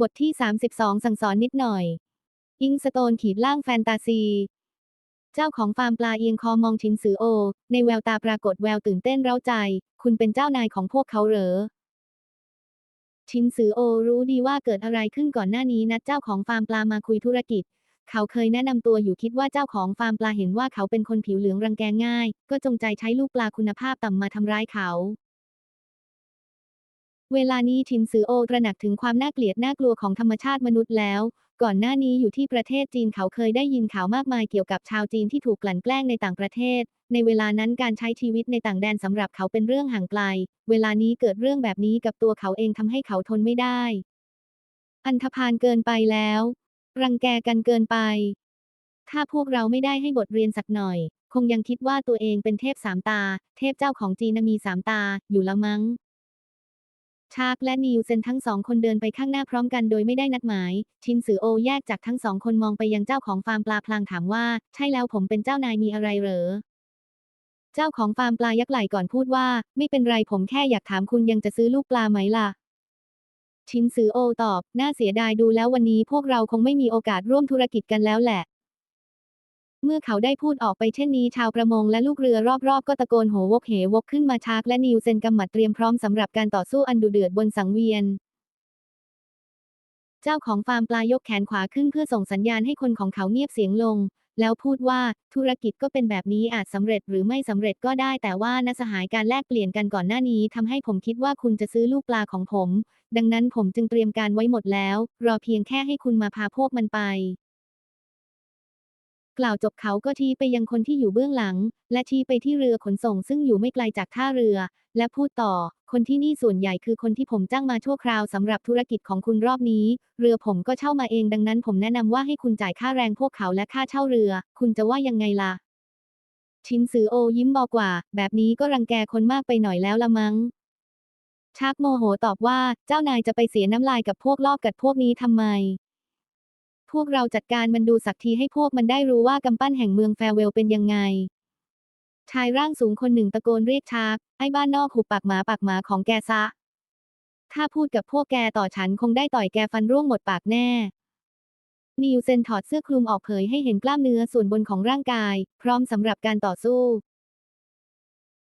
บทที่ 32 สั่งสอนนิดหน่อย อิงสโตนขีดล่างแฟนตาซี เจ้าของฟาร์มปลาเอียงคอมองชินซือโอ ในแววตาปรากฏแววตื่นเต้นเร้าใจ คุณเป็นเจ้านายของพวกเขาเหรอ ชินซือโอรู้ดีว่าเกิดอะไรขึ้นก่อนหน้านี้นัดเจ้าของฟาร์มปลามาคุยธุรกิจ เขาเคยแนะนำตัวอยู่คิดว่าเจ้าของฟาร์มปลาเห็นว่าเขาเป็นคนผิวเหลืองรังแกง่าย ก็จงใจใช้ลูกปลาคุณภาพต่ำมาทำร้ายเขา เวลานี้ชินซือโอตระหนักถึงความน่าเกลียดน่ากลัวของธรรมชาติมนุษย์แล้ว ก่อนหน้านี้อยู่ที่ประเทศจีนเขาเคยได้ยินข่าวมากมายเกี่ยวกับชาวจีนที่ถูกกลั่นแกล้งในต่างประเทศ ในเวลานั้นการใช้ชีวิตในต่างแดนสำหรับเขาเป็นเรื่องห่างไกล เวลานี้เกิดเรื่องแบบนี้กับตัวเขาเองทำให้เขาทนไม่ได้ อันธพาลเกินไปแล้ว รังแกกันเกินไป ถ้าพวกเราไม่ได้ให้บทเรียนสักหน่อย คงยังคิดว่าตัวเองเป็นเทพสามตา เทพเจ้าของจีนมีสามตา อยู่ละมั้ง ชาร์กและนิวเซนทั้งสองคนเดินไปข้างหน้าพร้อมกันโดยไม่ได้นัดหมาย ชินสือโอแยกจากทั้งสองคนมองไปยังเจ้าของฟาร์มปลาพลางถามว่า ใช่แล้วผมเป็นเจ้านายมีอะไรเหรอ เจ้าของฟาร์มปลายักไหล่ก่อนพูดว่า ไม่เป็นไรผมแค่อยากถามคุณยังจะซื้อลูกปลาไหมล่ะ ชินซือโอตอบ น่าเสียดายดูแล้ววันนี้พวกเราคงไม่มีโอกาสร่วมธุรกิจกันแล้วแหละ เมื่อเขาได้พูดออกไปเช่นนี้ชาวประมงและลูกเรือรอบๆ ก็ตะโกนโหวกเหวกขึ้นมาชากและนิวเซนกำหมัดเตรียมพร้อมสำหรับการต่อสู้อันดุเดือดบนสังเวียน เจ้าของฟาร์มปลายกแขนขวาขึ้นเพื่อส่งสัญญาณให้คนของเขาเงียบเสียงลง แล้วพูดว่าธุรกิจก็เป็นแบบนี้อาจสำเร็จหรือไม่สำเร็จก็ได้ แต่ว่านัสหายการแลกเปลี่ยนกันก่อนหน้านี้ทำให้ผมคิดว่าคุณจะซื้อลูกปลาของผม ดังนั้นผมจึงเตรียมการไว้หมดแล้ว รอเพียงแค่ให้คุณมาพาพวกมันไป กล่าวจบเขาก็ชี้ไปยังคนที่อยู่เบื้องหลัง และชี้ไปที่เรือขนส่งซึ่งอยู่ไม่ไกลจากท่าเรือ และพูดต่อ คนที่นี่ส่วนใหญ่คือคนที่ผมจ้างมาชั่วคราวสำหรับธุรกิจของคุณรอบนี้ เรือผมก็เช่ามาเองดังนั้นผมแนะนำว่าให้คุณจ่ายค่าแรงพวกเขาและค่าเช่าเรือ คุณจะว่ายังไงล่ะ ชินซือโอยิ้มบอกว่า แบบนี้ก็รังแกคนมากไปหน่อยแล้วละมั้งชักโมโหตอบว่า เจ้านายจะไปเสียน้ำลายกับพวกลอบกัดพวกนี้ทำไม พวกเราจัดการมันดูสักทีให้พวกมันได้รู้ว่ากำปั้นแห่งเมืองแฟเวลเป็นยังไง ชายร่างสูงคนหนึ่งตะโกนเรียกชาร์กไอ้บ้านนอกหุบปากหมาปากหมาของแกซะ ถ้าพูดกับพวกแกต่อฉันคงได้ต่อยแกฟันร่วงหมดปากแน่ นิวเซนถอดเสื้อคลุมออกเผยให้เห็นกล้ามเนื้อส่วนบนของร่างกาย พร้อมสำหรับการต่อสู้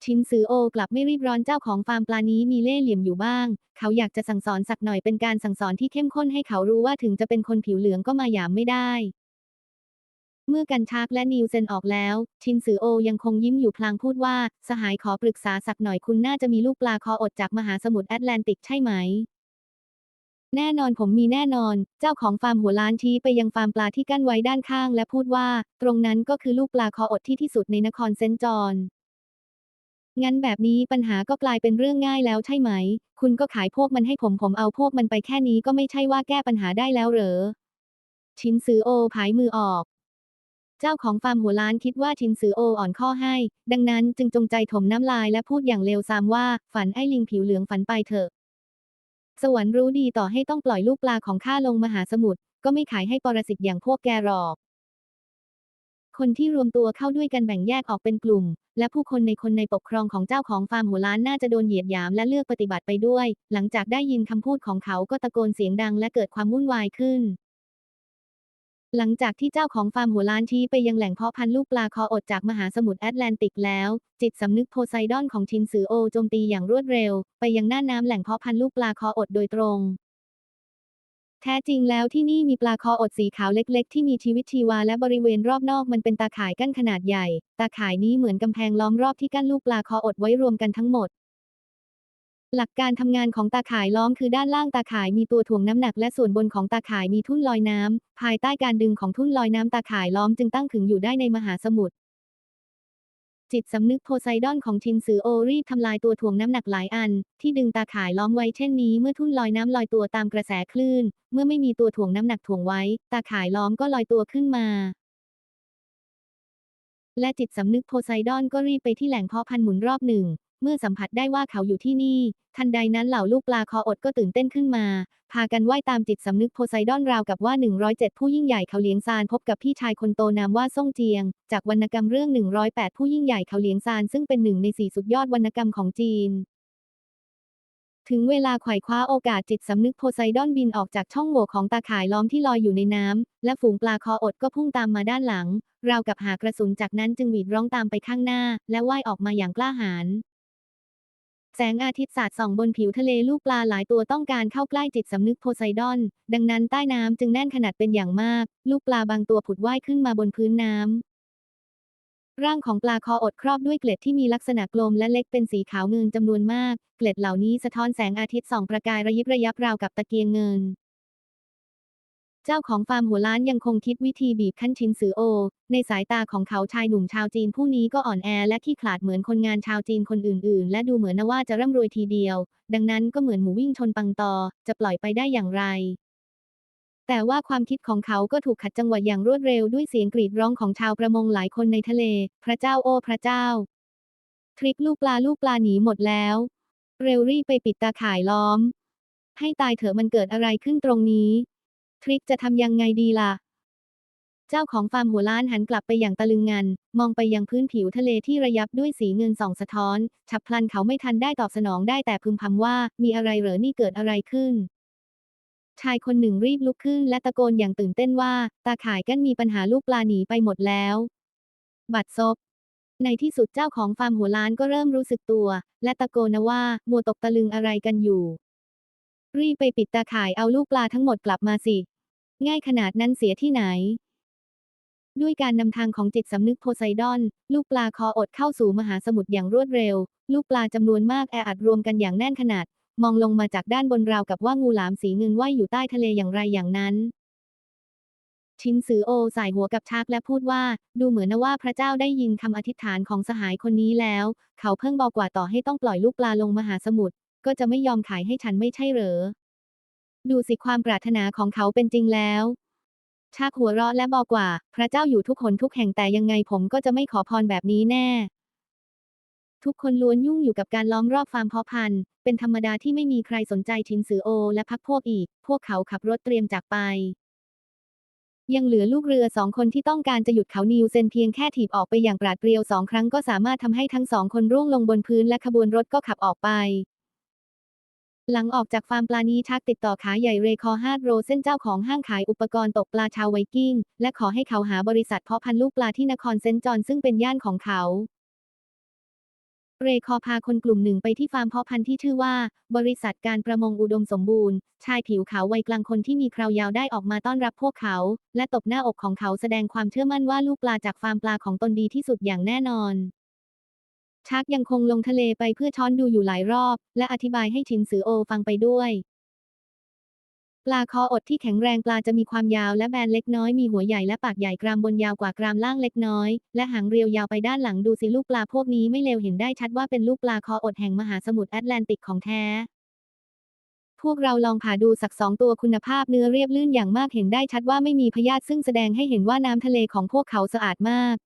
ชินซือโอกลับไม่รีบร้อนเจ้าของฟาร์มปลานี้มีเล่ห์เหลี่ยมอยู่บ้าง เขาอยากจะสั่งสอนสักหน่อยเป็นการสั่งสอนที่เข้มข้นให้เขารู้ว่าถึงจะเป็นคนผิวเหลืองก็มาหยามไม่ได้ เมื่อกันชากและนิวเซนออกแล้ว ชินซือโอยังคงยิ้มอยู่พลางพูดว่า สหายขอปรึกษาสักหน่อยคุณน่าจะมีลูกปลาคออดจากมหาสมุทรแอตแลนติกใช่ไหมแน่นอนผมมีแน่นอน เจ้าของฟาร์มหัวล้านชี้ไปยังฟาร์มปลาที่กั้นไว้ด้านข้างและพูดว่า ตรงนั้นก็คือลูกปลาคออดที่ที่สุดในนครเซนจอน งั้นแบบนี้ปัญหาก็กลายเป็นเรื่องง่ายแล้วใช่ไหม คุณก็ขายพวกมันให้ผมผมเอาพวกมันไปแค่นี้ก็ไม่ใช่ว่าแก้ปัญหาได้แล้วเหรอ ชินซือโอผายมือออก เจ้าของฟาร์มหัวล้านคิดว่าชินซือโออ่อนข้อให้ ดังนั้นจึงจงใจถมน้ำลายและพูดอย่างเลวทรามว่า ฝันไอ้ลิงผิวเหลืองฝันไปเถอะ สวรรค์รู้ดีต่อให้ต้องปล่อยลูกปลาของข้าลงมหาสมุทรก็ไม่ขายให้ปรสิตอย่างพวกแกหรอก คนที่รวมตัวเข้าด้วยกันแบ่งแยกออกเป็นกลุ่ม และผู้คนในคนในปกครองของเจ้าของฟาร์มหัวล้านน่าจะโดนเหยียดหยามและเลือกปฏิบัติไปด้วย หลังจากได้ยินคำพูดของเขาก็ตะโกนเสียงดังและเกิดความวุ่นวายขึ้น หลังจากที่เจ้าของฟาร์มหัวล้านชี้ไปยังแหล่งเพาะพันธุ์ลูกปลาคออดจากมหาสมุทรแอตแลนติกแล้ว จิตสำนึกโพไซดอนของชินซือโอโจมตีอย่างรวดเร็ว ไปยังหน้าน้ำแหล่งเพาะพันธุ์ลูกปลาคออดโดยตรง แท้จริงแล้วที่นี่มีปลาคออดสีขาวเล็ก ๆ ที่มีชีวิตชีวาและบริเวณรอบนอกมันเป็นตาข่ายกั้นขนาดใหญ่ ตาข่ายนี้เหมือนกำแพงล้อมรอบที่กั้นลูกปลาคออดไว้รวมกันทั้งหมด หลักการทำงานของตาข่ายล้อมคือด้านล่างตาข่ายมีตัวถ่วงน้ำหนักและส่วนบนของตาข่ายมีทุ่นลอยน้ำภายใต้การดึงของทุ่นลอยน้ำตาข่ายล้อมจึงตั้งขึงอยู่ได้ในมหาสมุทร จิตสำนึกโพไซดอนของชินซือโอรีบทำลายตัวถ่วงน้ำหนักหลายอัน ที่ดึงตาข่ายล้อมไว้เช่นนี้เมื่อทุ่นลอยน้ำลอยตัวตามกระแสคลื่น เมื่อไม่มีตัวถ่วงน้ำหนักถ่วงไว้ ตาข่ายล้อมก็ลอยตัวขึ้นมา และจิตสำนึกโพไซดอนก็รีบไปที่แหล่งเพาะพันธุ์หมุนรอบหนึ่ง เมื่อสัมผัสได้ว่าเขาอยู่ที่นี่ ทันใดนั้นเหล่าลูกปลาคออดก็ตื่นเต้นขึ้นมา พากันว่ายตามจิตสำนึกโพไซดอนราวกับว่า 107 ผู้ยิ่งใหญ่เขาเลี้ยงซานพบกับพี่ชายคนโตนามว่าซ่งเจียง จากวรรณกรรมเรื่อง 108 ผู้ยิ่งใหญ่เขาเลี้ยงซานซึ่งเป็นหนึ่งในสี่สุดยอดวรรณกรรมของจีนถึงเวลาไขว่คว้าโอกาสจิตสำนึกโพไซดอนบินออกจากช่องโหว่ของตาข่ายล้อมที่ลอยอยู่ในน้ำ และฝูงปลาคออดก็พุ่งตามมาด้านหลัง ราวกับหากระสุนจากนั้นจึงหวีดร้องตามไปข้างหน้า และว่ายออกมาอย่างกล้าหาญ แสงอาทิตย์สาดส่องบนผิวทะเลลูกปลาหลายตัวต้องการเข้าใกล้จิตสำนึกโพไซดอน ดังนั้นใต้น้ำจึงแน่นขนาดเป็นอย่างมาก ลูกปลาบางตัวผุดว่ายขึ้นมาบนพื้นน้ำร่างของปลาคออดครอบด้วยเกล็ดที่มีลักษณะกลมและเล็กเป็นสีขาวเงินจำนวนมาก เกล็ดเหล่านี้สะท้อนแสงอาทิตย์ส่องประกายระยิบระยับราวกับตะเกียงเงิน เจ้าของฟาร์มหัวล้านยังคงคิดวิธีบีบคั้นชินซือโอ ในสายตาของเขาชายหนุ่มชาวจีนผู้นี้ก็อ่อนแอและขี้ขลาดเหมือนคนงานชาวจีนคนอื่นๆ และดูเหมือนว่าจะร่ำรวยทีเดียว ดังนั้นก็เหมือนหมูวิ่งชนปังตอ จะปล่อยไปได้อย่างไร แต่ว่าความคิดของเขาก็ถูกขัดจังหวะอย่างรวดเร็วด้วยเสียงกรีดร้องของชาวประมงหลายคนในทะเล พระเจ้าโอ้พระเจ้า ทริกลูกปลาลูกปลาหนีหมดแล้ว เร็วรีบไปปิดตาข่ายล้อม ให้ตายเถอะมันเกิดอะไรขึ้นตรงนี้ ทริกจะทำยังไงดีล่ะ เจ้าของฟาร์มหัวล้านหันกลับไปอย่างตะลึงงัน มองไปยังพื้นผิวทะเลที่ระยับด้วยสีเงินส่องสะท้อน ฉับพลันเขาไม่ทันได้ตอบสนองได้แต่พึมพำว่า มีอะไรเหรอนี่เกิดอะไรขึ้นชายคนหนึ่งรีบลุกขึ้นและตะโกนอย่างตื่นเต้นว่า ตาข่ายกั้นมีปัญหาลูกปลาหนีไปหมดแล้ว บัดซบ ในที่สุดเจ้าของฟาร์มหัวล้านก็เริ่มรู้สึกตัว และตะโกนนะว่า มัวตกตะลึงอะไรกันอยู่ รีบไปปิดตาข่ายเอาลูกปลาทั้งหมดกลับมาสิ ง่ายขนาดนั้นเสียที่ไหน ด้วยการนำทางของจิตสำนึกโพไซดอน ลูกปลาคออดเข้าสู่มหาสมุทรอย่างรวดเร็ว ลูกปลาจำนวนมากแออัดรวมกันอย่างแน่นขนาด มองลงมาจากด้านบนราวกับว่างูหลามสีเงินว่ายอยู่ใต้ทะเลอย่างไรอย่างนั้นชินซือโอสายหัวกับชักและพูดว่า ดูเหมือนนะว่าพระเจ้าได้ยินคำอธิษฐานของสหายคนนี้แล้ว เขาเพิ่งบอกกว่าต่อให้ต้องปล่อยลูกปลาลงมหาสมุทรก็จะไม่ยอมขายให้ฉันไม่ใช่เหรอ ดูสิความปรารถนาของเขาเป็นจริงแล้วชากหัวเราะและบอกว่า พระเจ้าอยู่ทุกคนทุกแห่งแต่ยังไงผมก็จะไม่ขอพรแบบนี้แน่ ทุกคนล้วนยุ่งอยู่กับการล้อมรอบฟาร์มเพาะพันธุ์ เป็นธรรมดาที่ไม่มีใครสนใจชินซือโอ และพักพวกอีก พวกเขาขับรถเตรียมจากไป ยังเหลือลูกเรือสองคนที่ต้องการจะหยุดเขานิวเซนเพียงแค่ถีบออกไปอย่างปราดเปรียวสองครั้งก็สามารถทำให้ทั้งสองคนร่วงลงบนพื้นและขบวนรถก็ขับออกไป หลังออกจากฟาร์มปลานี้ชักติดต่อขาใหญ่เรคอฮาร์ดโรเส้นเจ้าของห้างขายอุปกรณ์ตกปลาชาวไวกิ้ง และขอให้เขาหาบริษัทเพาะพันธุ์ลูกปลาที่นครเซนต์จอนซึ่งเป็นย่านของเขา เรคอพาคนกลุ่มหนึ่งไปที่ฟาร์มเพาะพันธุ์ที่ชื่อว่า บริษัทการประมงอุดมสมบูรณ์ ชายผิวขาววัยกลางคนที่มีคราวยาวได้ออกมาต้อนรับพวกเขา และตบหน้าอกของเขาแสดงความเชื่อมั่นว่าลูกปลาจากฟาร์มปลาของตนดีที่สุดอย่างแน่นอน ชักยังคงลงทะเลไปเพื่อช้อนดูอยู่หลายรอบ และอธิบายให้ชินซือโอฟังไปด้วยปลาคออดที่แข็งแรงปลาจะมีความยาวและแบนเล็กน้อยมีหัวใหญ่และปากใหญ่กรามบนยาวกว่ากรามล่างเล็กน้อย และหางเรียวยาวไปด้านหลังดูสิลูกปลาพวกนี้ไม่เลวเห็นได้ชัดว่าเป็นลูกปลาคออดแห่งมหาสมุทรแอตแลนติกของแท้ พวกเราลองผ่าดูสักสองตัวคุณภาพเนื้อเรียบลื่นอย่างมากเห็นได้ชัดว่าไม่มีพยาธิซึ่งแสดงให้เห็นว่าน้ำทะเลของพวกเขาสะอาดมาก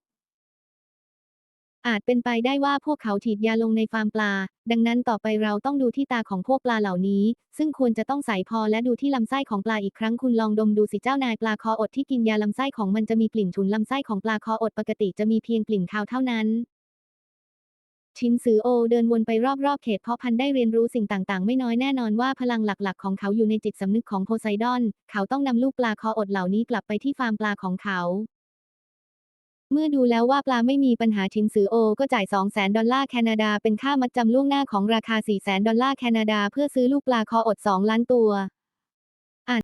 อาจเป็นไปได้ว่าพวกเขาฉีดยาลงในฟาร์มปลา ดังนั้นต่อไปเราต้องดูที่ตาของพวกปลาเหล่านี้ ซึ่งควรจะต้องใส่พอและดูที่ลำไส้ของปลาอีกครั้งคุณลองดมดูสิเจ้านายปลาคออดที่กินยาลำไส้ของมันจะมีกลิ่นฉุนลำไส้ของปลาคออดปกติจะมีเพียงกลิ่นคาวเท่านั้น ชินซือโอเดินวนไปรอบๆเขตเพาะพันธุ์ได้เรียนรู้สิ่งต่างๆ ไม่น้อยแน่นอนว่าพลังหลักๆ ของเขาอยู่ในจิตสำนึกของโพไซดอน เขาต้องนำลูกปลาคออดเหล่านี้กลับไปที่ฟาร์มปลาของเขา เมื่อดูแล้วว่าปลาไม่มีปัญหาชินซือโอ ก็จ่าย 2 0 0 0 0 0ดอลลาร์แคนาดาเป็นค่ามัดจำล่วงหน้าของราคา 4 0 0 0 0 0ดอลลาร์แคนาดาเพื่อซื้อลูกปลาคออด 2 ล้านตัว